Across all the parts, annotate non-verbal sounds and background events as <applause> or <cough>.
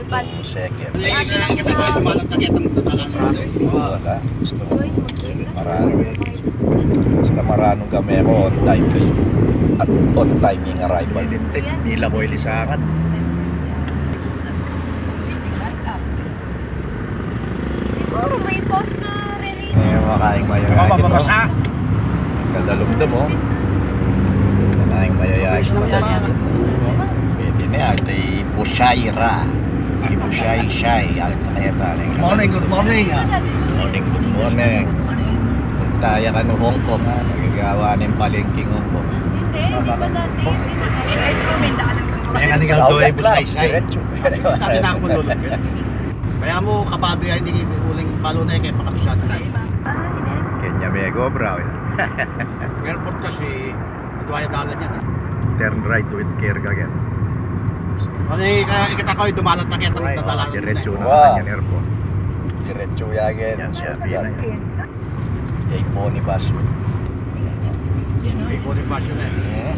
Ito, second. Wala. Gusto ko. Marami. Basta maranong kami ako on time. At on timing arrival. Nila ko ilisakan. Siguro may post na release. Eh, makaing mayayakit Baka mo. mababasa. Kadalumdum mo. Makaing mayayakit mo. Pwede na yan. Ito ay Bushayra. Shay Shay. Ang kaya taling. Morning, good morning. ah. Morning, good morning. Puntaya ka no Hong Kong ha. Nagagawa ng palengking Hong Kong. Hindi, di ba dati pinaka- Kaya nga nga lang, busay-say. diretso. Dati na ako lulog. Kaya mo kabado yan, hindi uling palo na yan kaya pakabisado na. Kenya Mego, bro. Airport kasi, duwaya dalan yan eh. Turn right with care ka again. Ano eh, ikita ko, dumalat na kaya Right, tatalan na diretso na wow. kanyang airport. Diretso yagen. Yan, So, yan, yan. yan. Ay, Bonifacio. May Bonifacio na eh.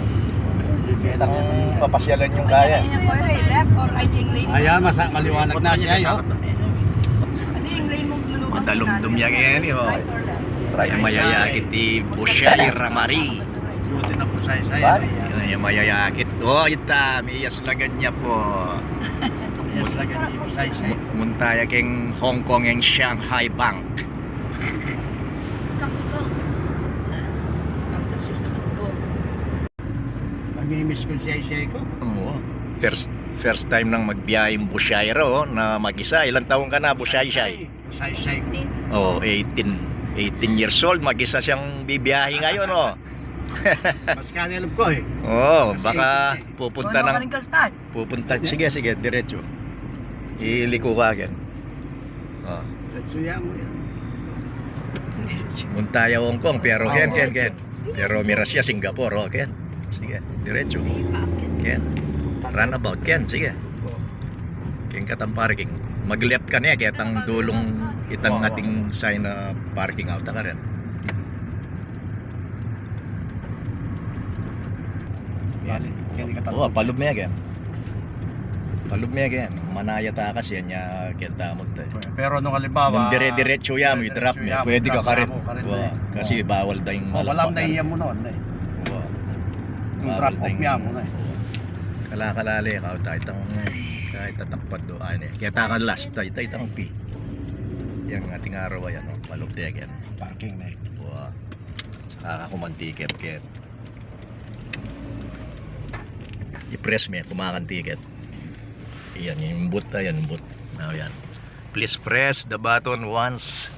Kitang papasyalan yung kaya. left or right yung lane? Ayan, masa, maliwanag na siya yun. Ano yung lane mo lulubang? Madalumdum yan yan, yo. Right or left? Mayayakit ni Bushay Ramari. Suotin ang busay-say. Bali. Yan yung mayayakit. Oh, ita, miyas lagan niya po. <laughs> Yes, lagi ni busay-say. Mu- Muntaya keng Hong Kong and Shanghai Bank. Mamimiss ko siya-say ko. Oo. First, first time nang magbiyahe yung Bushayra oh, na mag-isa. Ilang taong ka na, Bushay-shay? Busay-say ko. Oh, 18. 18 years old, mag-isa siyang bibiyahe ngayon, oh. <laughs> Mas kanilog ko eh. Oh, Kasi baka 18 eh. pupunta Ano ng ka pupunta. Sige, sige, diretso. Iliko ka agad. Oh. Suya mo yan. Muntaya Hong Kong, pero Oh, ken, ken, ken. Pero mira siya Singapore, oh, ken. Sige, diretso. Ken. Runabout, ken, sige. Ken katang parking. Mag-left ka niya, kaya tang dulong itang Oo, ating sign na parking out ka rin. Kaya Oo, palub mo yan. Palub mo yan. Manaya ta kasi yan niya kenta mo tayo. Pero nung halimbawa... Nung dire-diretso yan mo, niya. yan, Pwede ka mo, karit Wow. na eh. Kasi bawal daw yung Oh, walang malakpak. naiya mo noon eh. Wow. Yung daw off niya mo na eh. Kalakalali ka kahit ang kahit tatakpad do ano eh. Kaya takan last tayo tayo tang pi. Yang ating araw ayan oh, palog tegen. Parking na eh. Wow. Saka ka I-press mo yan, kumakan ticket. Iyan, yung boot na yan, boot. Oh, yan. Please press the button once.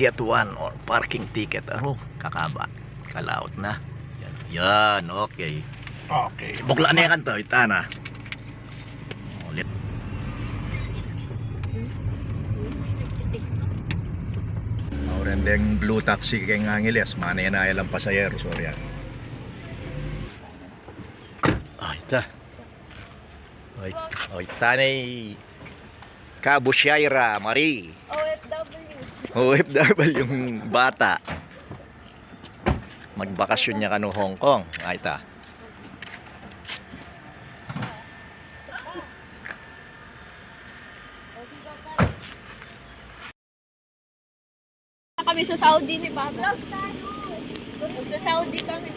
Get one or parking ticket. Oh, kakaba. Kalaot na. Yan, yan okay. Okay. Bukla na yan to, itana. Ulit. Auren deng blue taxi kay Angeles, mana yan ay lang pasayero, sorry yan. Ay, ta. Ay, ay, tanay Kabusyaira, Marie. OFW. OFW yung bata. Magbakasyon niya ka no Hong Kong. Ay, ta. Kami sa Saudi ni Papa. Sa Saudi kami.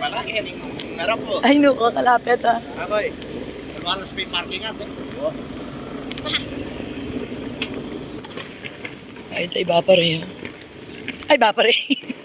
Malaki yung narap ko. Ay, no, kalapit ah. Ako eh. Walang speed parking nga. Ay, ito iba pa rin. Ay, iba pa rin. <laughs>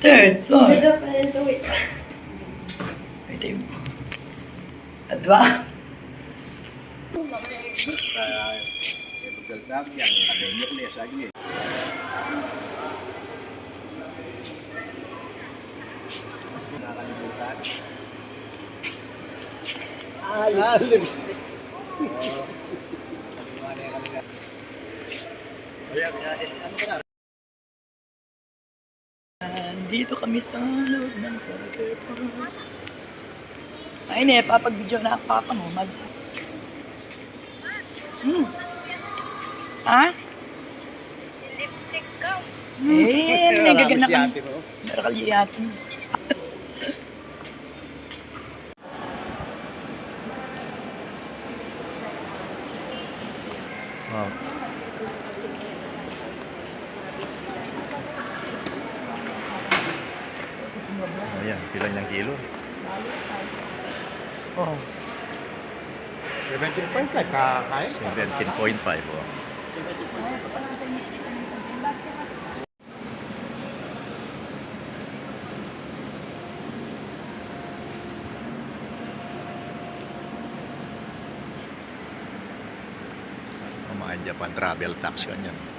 Third floor. Ito yung... Adwa. Ah, lipstick. Dito kami sa loob ng Tiger Park. Ay, ne, papag-video na ang papa mo. Mag... Hmm. Ha? Lipstick ka. Eh, may gagana kang... Yate mo. Ayan, pila niyang kilo? Oh. 17.5 kakain. 17.5 oh. Mga Japan travel tax ganyan.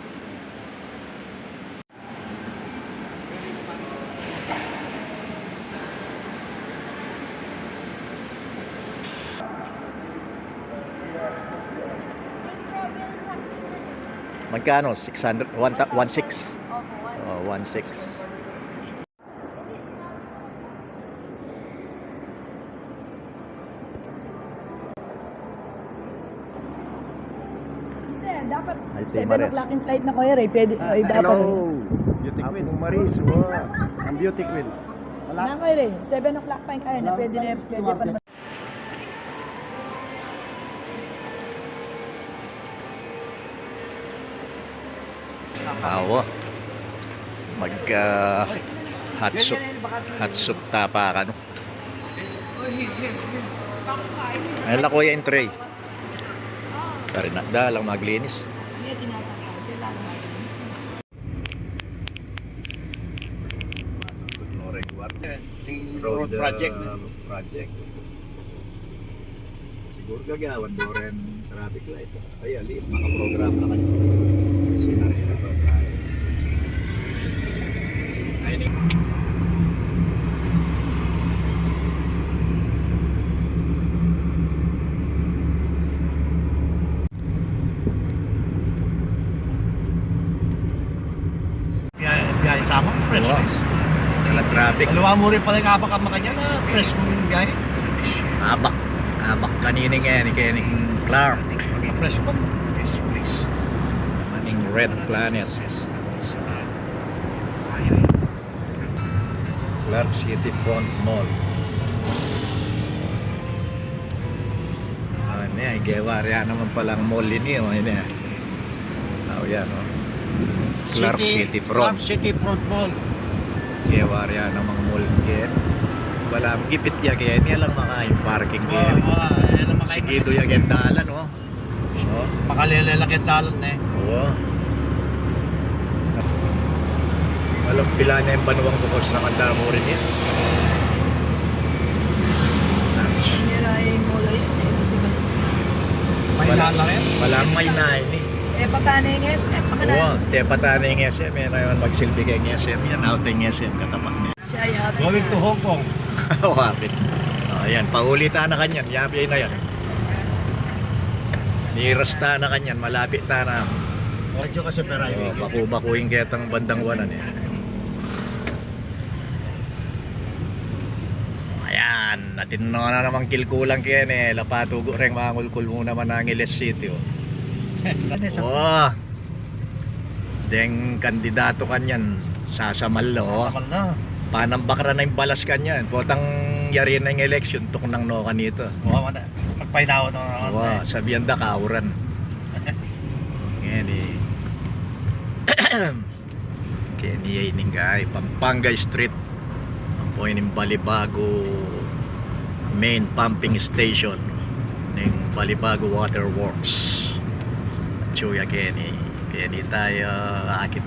Magkano? 600? 1.6? Oh, 1.6. Hindi, dapat Ay, 7 Maris. o'clock in flight na ko eh. Pwede, ay dapat. Beauty Queen. Maris. Wow. Ang Beauty Queen. Na ko eh. 7 o'clock pa yung kaya na. Pwede na, pwede pa naman. Awa. Magka hot soup. Hot soup tapa ka no. Ayun lang kuya yung tray. Kari na, dalang maglinis. Road project. project. Siguro gagawan do rin traffic light. Ay, ali, makaprogram na kayo. Sinari na ba tayo? Ay, ni- Biyahe, biyahe tama. Fresh. Oo. Wala traffic. Dalawa mo rin pala kapag makanya na fresh yung biyahe. Abak. Abak kanini nga ni Kenny Clark. Fresh pa. Maning Red Planet. Clark City Front Mall. Ah, niya, gawa rin naman palang mall ini, oh, ini. Oh, yan, oh. Clark City, Front. Clark City Front Mall. Gawa rin namang mall yan. Wala, gipit ya kaya niya lang makain parking kaya. wow. Ayan ang makain. Sigido ya gendalan, oh. Oh, Makalelelak yung talon na eh. oo. Walang pila niya yung banuwang bukos na kanda mo rin yan. Na. Eh? May Wala. lala rin. Walang may nain eh. Eh, pagkano yung SM? Pagkano? Oo, te patana yung SM yan naman magsilbi kay SM yan. Outing SM yabi. Going to Hong Kong. <laughs> Wapit. Oh, ayan, paulitan na kanyan. Yabi na yan. Nirasta na kanyan, malapit na na. Medyo kasi pera Oh, yung baku-bakuing ketang bandang wanan eh. Ayan, natin na na naman kilkulang kaya eh. Lapatugo rin mga ngulkul mo naman ang Iles City oh. Oh. Deng kandidato kanyan sasamal oh. Samal na. Panambakra na yung balas kanyan. Potang yari na yung election tuk nang no kanito. Wala. Magpainaw na naman. Wow, sabihan da kauran. <laughs> Ngayon eh. Kaya niya ining kay Pampanga Street. Ang po yung Balibago main pumping station ng Balibago Water Works. Chuya kaya ni tayo akit.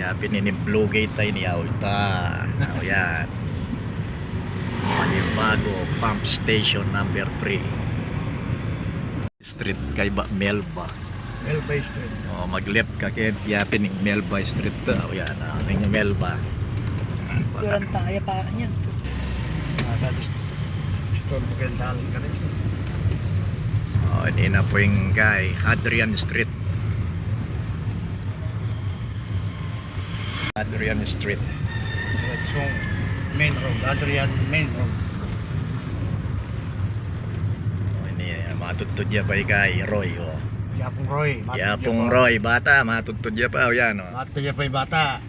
Ya pinini Blue Gate tayo ni Auta. <laughs> Oh, yan. Balibago Pump Station number 3 street kay ba Melba. Melba Street. O mag-left ka kay yapin ng Melba Street to. O yan, aming Melba. Turang tayo pa kanya. Ah, store dalan ka rin. Oh, ini na po yung guy, Adrian Street. Adrian Street. Diretsong main road. Adrian main road. Oh, ini matutod ya pa guy, Roy. Oh. Yapong Roy. Yapong Roy, bata, matutod ya pa. Oh, yan, oh. Mato niya pa yung bata. <laughs>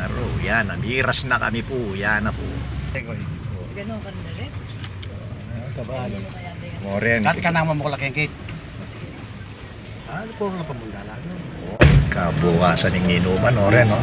Aro, yan, namiras na kami po. Yan na po. Ganun ka na rin. Kabalo. Ano kaya din? Moren. Dati ka naman mo kalaki ang cake. Ano po lang pamundala? Kabukasan ng inuman, Oren, no?